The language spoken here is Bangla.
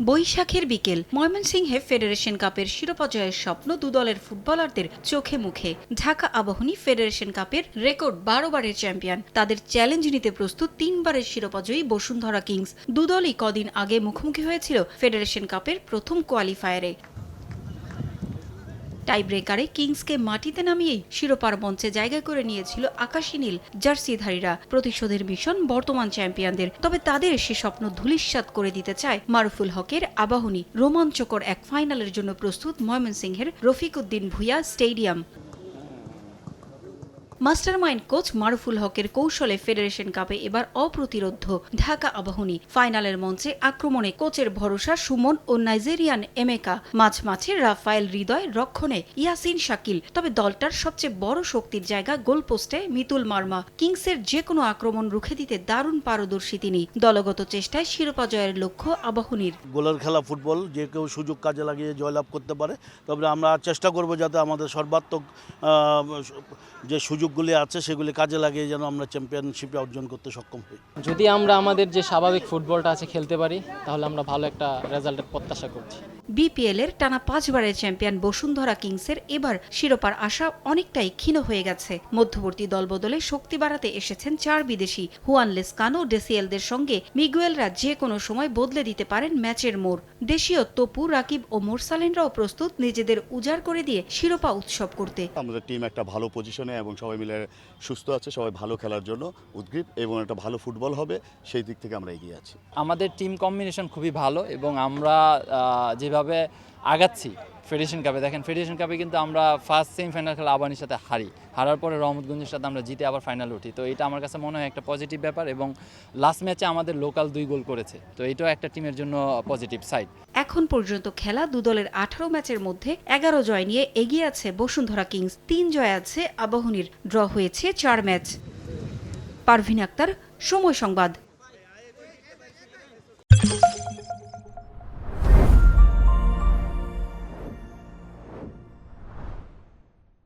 বৈশাখের বিকেল ময়মনসিংহে ফেডারেশন কাপের শিরোপা জয়ের স্বপ্ন দুদলের ফুটবলারদের চোখে মুখে। ঢাকা আবাহনী ফেডারেশন কাপের রেকর্ড বারো বারের চ্যাম্পিয়ন। তাদের চ্যালেঞ্জ নিতে প্রস্তুত তিনবারের শিরোপাজয়ী বসুন্ধরা কিংস। দুদলই কদিন আগে মুখোমুখি হয়েছিল ফেডারেশন কাপের প্রথম কোয়ালিফায়ারে। টাই ব্রেকারে কিংসকে মাটিতে নামিয়েই শিরোপার মঞ্চে জায়গা করে নিয়েছিল আকাশী নীল জার্সিধারীরা। প্রতিশোধের মিশন বর্তমান চ্যাম্পিয়নদের। তবে তাদের সে স্বপ্ন ধূলিসাৎ করে দিতে চায় মারুফুল হকের আবাহনী। রোমাঞ্চকর এক ফাইনালের জন্য প্রস্তুত ময়মনসিংহের Rafiq Uddin Bhuiyan stadium. Mastermind coach Maruful হকের কৌশলে ফেডারেশন কাপে এবার অপ্রতিরোধ্য ঢাকা আবাহনী। ফাইনালের মঞ্চে আক্রমণে কোচের ভরসা সুমন ও নাইজেরিয়ান এমেকা। মাঝ মাঝে রাফায়েল হৃদয় রক্ষণে ইয়াসিন শাকিল। তবে দলটার সবচেয়ে বড় শক্তির জায়গা গোলপোস্টে মিতুল মার্মা। কিংসের যে কোনো আক্রমণ রুখে দিতে দারুণ পারদর্শী তিনি। দলগত চেষ্টায় শিরোপা জয়ের লক্ষ্য আবাহনীর। গোলের খেলা ফুটবল, যে কেউ সুযোগ কাজে লাগিয়ে জয়লাভ করতে পারে। তবে আমরা চেষ্টা করব যাতে আমাদের সর্বাত্মক যে সুযোগগুলি আছে সেগুলি কাজে লাগিয়ে যেন আমরা চ্যাম্পিয়নশিপে অর্জন করতে সক্ষম হই। যদি আমরা আমাদের যে স্বাভাবিক ফুটবলটা আছে খেলতে পারি তাহলে আমরা ভালো একটা রেজাল্টের প্রত্যাশা করছি। বিপিএল এর টানা পাঁচবারের চ্যাম্পিয়ন বসুন্ধরা কিংসের এবার শিরোপার আশা অনেকটাই ক্ষীণ হয়ে গেছে। মধ্যবর্তী দলবদলে শক্তি বাড়াতে এসেছেন চার বিদেশি। হুয়ান লেসকানো ডেসিয়েলদের সঙ্গে মিগুয়েলরা যে কোনো সময় বদলে দিতে পারেন ম্যাচের মোড়। দেশীয় তপু রাকিব ও মোরসালেনরাও প্রস্তুত নিজেদের উজাড় করে দিয়ে শিরোপা উৎসব করতে। আমাদের টিম একটা ভালো পজিশনে এবং সবাই মিলে সুস্থ আছে, সবাই ভালো খেলার জন্য উদ্গ্রীব এবং একটা ভালো ফুটবল হবে, সেই দিক থেকে আমরা এগিয়ে আছি। আমাদের টিম কম্বিনেশন খুবই ভালো এবং আমরা যেভাবে আগাচ্ছি ফেডারেশন কাপে দেখেন ফেডারেশন কাপে কিন্তু আমরা ফার্স্ট সেমিফাইনাল খেলা আবানির সাথে হারি। হারার পরে রহমতগঞ্জের সাথে আমরা জিতে আবার ফাইনাল উঠি। তো এটা আমার কাছে মনে হয় একটা পজিটিভ ব্যাপার এবং লাস্ট ম্যাচে আমাদের লোকাল দুই গোল করেছে। তো এটাও একটা টিমের জন্য পজিটিভ সাইড এখন পর্যন্ত খেলা দু দলের আঠারো ম্যাচের মধ্যে এগারো জয় নিয়ে এগিয়ে আছে বসুন্ধরা কিংস। তিন জয় আছে আবাহনীর ড্র হয়েছে চার ম্যাচ পারভিন আক্তার, সময় সংবাদ।